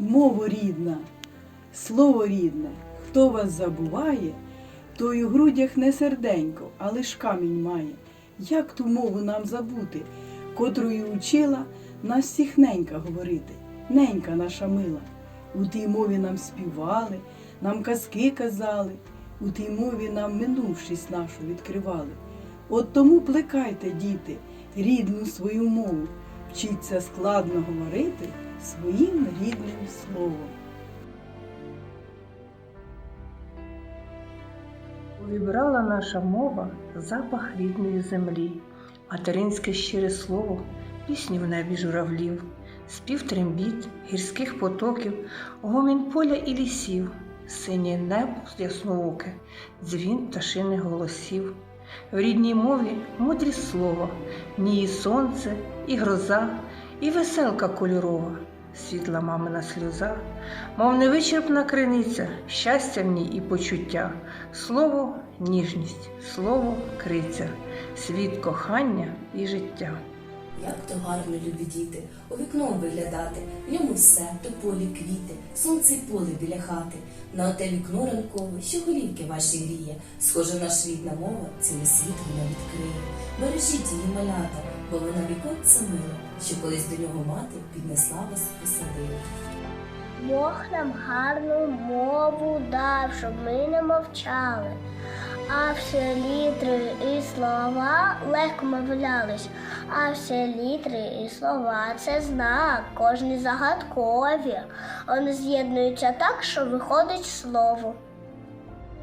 Мова рідна, слово рідне, хто вас забуває, той у грудях не серденько, а лиш камінь має. Як ту мову нам забути, котрою учила нас всіх ненька говорити, ненька наша мила. У тій мові нам співали, нам казки казали, у тій мові нам минувшість нашу відкривали. От тому плекайте, діти, рідну свою мову, вчіться складно говорити своїм рідним словом. Увібрала наша мова запах рідної землі, материнське щире слово, пісню в небі журавлів, спів трембіт, гірських потоків, гомін поля і лісів, синє небо яснооке, дзвін пташиних голосів. В рідній мові мудрі слова, в ній сонце, і гроза, і веселка кольорова, світла мамина сльоза, мов невичерпна криниця, щастя в ній і почуття, слово ніжність, слово криця, світ кохання і життя. Як то гарно, любі діти, у вікном виглядати, в ньому все, то полі квіти, сонце й поле біля хати, на оте вікно ранкове, що голівки ваші гріє, схоже наш рідна мова, цілий світ вона відкриє. Бережіть її малята, бо вона віконця мила, що колись до нього мати піднесла вас і посадила. Бог нам гарну мову дав, щоб ми не мовчали. А всі літри і слова легко мовлялись, а всі літри і слова це знак, кожні загадкові. Вони з'єднуються так, що виходить слово.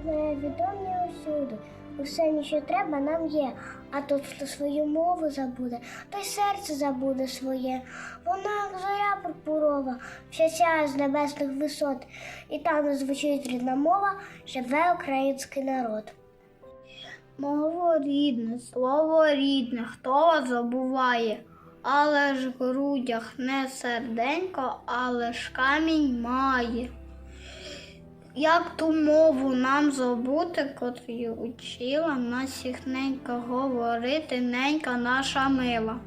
Відомі усюди, усе, що треба, нам є. А тут хто свою мову забуде, то й серце забуде своє. Вона як зоря пурпурова, що сяє з небесних висот, і там звучить рідна мова, живе український народ. Мова рідне, слово рідне, хто вас забуває, але ж в грудях не серденько, але ж камінь має. Як ту мову нам забути, котрі учила нас ненька говорити, ненька наша мила.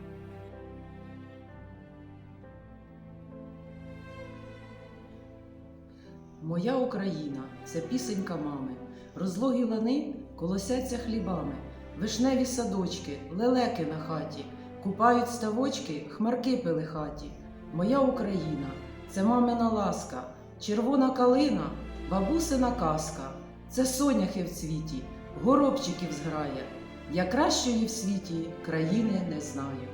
Моя Україна це пісенька мами. Розлогі лани колосяться хлібами, вишневі садочки, лелеки на хаті, купають ставочки, хмарки пилихаті. Моя Україна це мамина ласка, червона калина, бабусина казка, це соняхи в цвіті, горобчиків зграя. Я кращої в світі країни не знаю.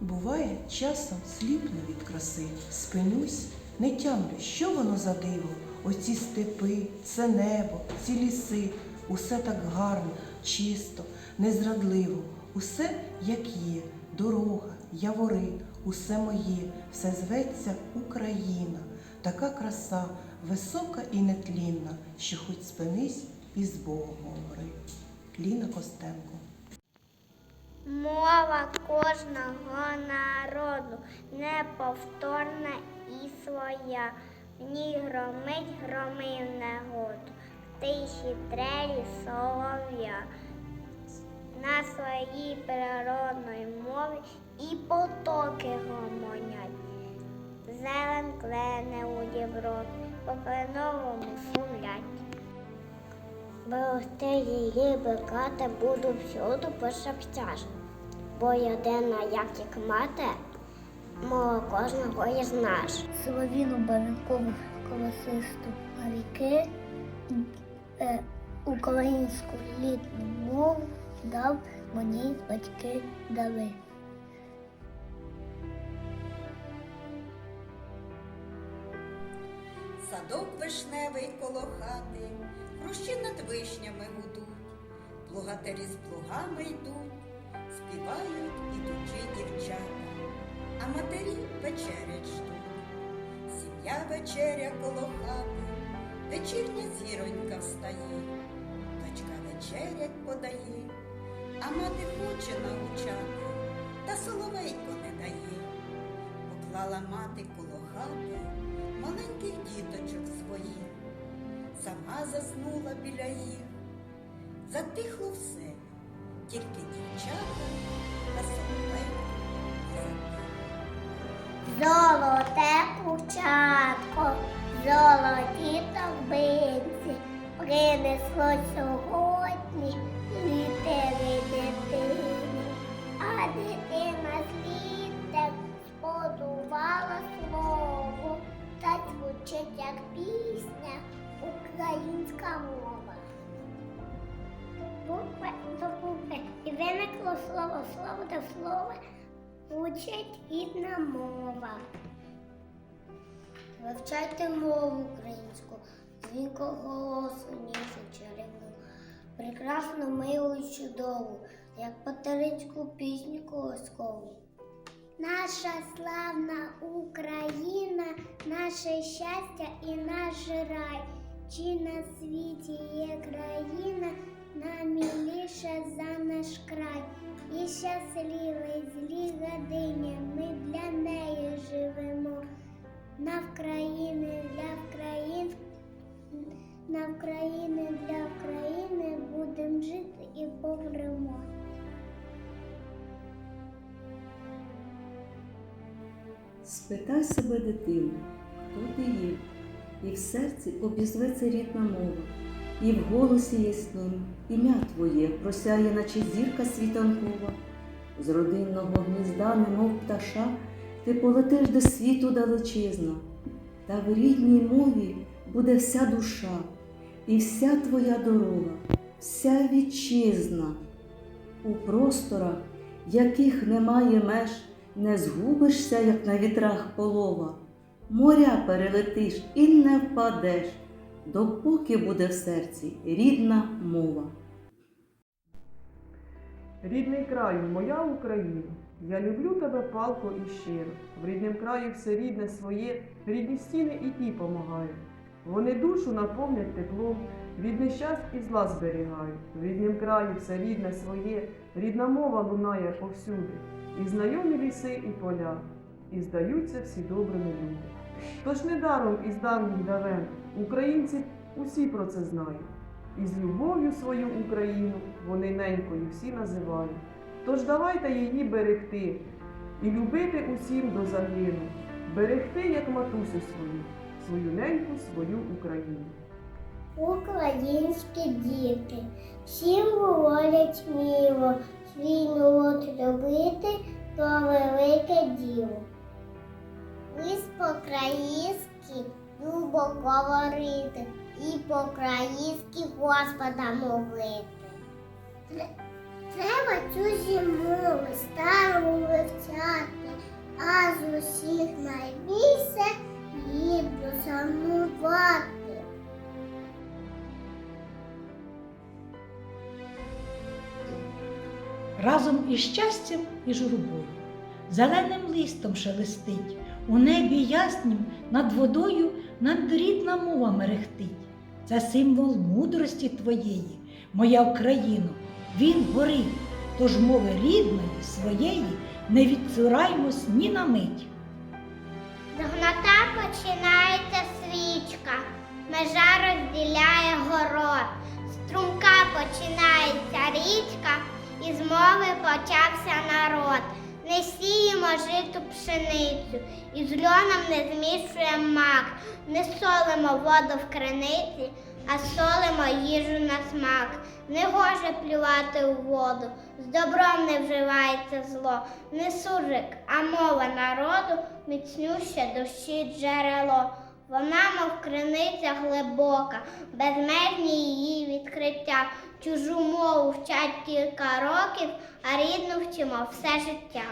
Буває, часом сліпну від краси, спинюсь, не тямлю, що воно за диво. Оці степи, це небо, ці ліси, усе так гарно, чисто, незрадливо, усе як є, дорога, явори, усе моє, все зветься Україна, така краса, висока і нетлінна, що хоч спинись і з Богом говори. Ліна Костенко Мова кожного народу неповторна і своя. В ній громить громив негоду, в тиші трелі солов'я. На своїй природної мові і потоки гомонять. Зелен клене у Європі, по кленовому шумлять. Берегти її бекати буду всюди пошептяж, бо єдина, як як мати, мова кожного є наш. Соловіну баринкову колосисту, а віки е, українську літню мову дав мені батьки дали. Садок вишневий коло хати, хрущі над вишнями гудуть, плугатарі з плугами йдуть, співають ідучі дівчата, а матері вечерять ждуть. Сім'я вечеря коло хати, вечірня зіронька встає, дочка вечерять подає, а мати хоче научати, та соловейко не дає. Поклала мати коло хати маленьких діточок своїх, сама заснула біля їх. Затихло все, тільки дівчата та соловейко не. Золоте курчатко, золоті торбинці принесло сьогодні звучить як пісня українська мова. Букви до букви і виникло слово, слово до слова звучить рідна мова. Вивчайте мову українську, дзвінко голосу, ніжу чарівну, прекрасну, милу й чудову, як материнську пісню колоскову. Наша славна Україна, наше щастя і наш рай. Чи на світі є країна наміліша за наш край? І щасливі злі годині ми для неї живемо. На Вкраїни для Вкраїн, на Вкраїни для України будемо жити і помремо. Спитай себе, дитину, хто ти є, і в серці обізветься рідна мова, і в голосі яснім ім'я твоє просяє, наче зірка світанкова. З родинного гнізда, немов пташа, ти полетиш до світу далечезно, та в рідній мові буде вся душа, і вся твоя дорога, вся вітчизна. У просторах, яких немає меж, не згубишся, як на вітрах полова, моря перелетиш і не впадеш, допоки буде в серці рідна мова. Рідний краю, моя Україна, я люблю тебе палко і щиро. В ріднім краю все рідне своє, рідні стіни і ті помагають. Вони душу наповнять теплом, від нещасть і зла зберігають. В ріднім краю все рідне своє, рідна мова лунає повсюди. І знайомі ліси, і поля, і здаються всі добрими люди. Тож недаром із давніх давен українці усі про це знають. І з любов'ю свою Україну вони ненькою всі називають. Тож давайте її берегти і любити усім до загину, берегти, як матусю свою, свою неньку, свою Україну. Українські діти всім говорять міло, свій народ любити то велике діло. Лист по-українськи любо говорити і по-українськи Господа молити. Треба цю зиму стару вивчати, а з усіх найбільше гідно шанувати. разом із щастям і журбою. Зеленим листом шелестить, у небі яснім над водою над рідна мова мерехтить. Це символ мудрості твоєї, моя Україно, він горить, тож мови рідної своєї не відцураймось ні на мить. З гнота починається свічка, межа розділяє город, струмка починається річка, і з мови почався народ. Житу пшеницю, і з льоном не змішуємо мак, не солимо воду в криниці, а солимо їжу на смак. Не гоже плювати у воду, з добром не вживається зло, не суржик, а мова народу міцнюще душі джерело. Вона, мов криниця глибока, безмежні її відкриття. Чужу мову вчать кілька років, а рідну вчимо все життя.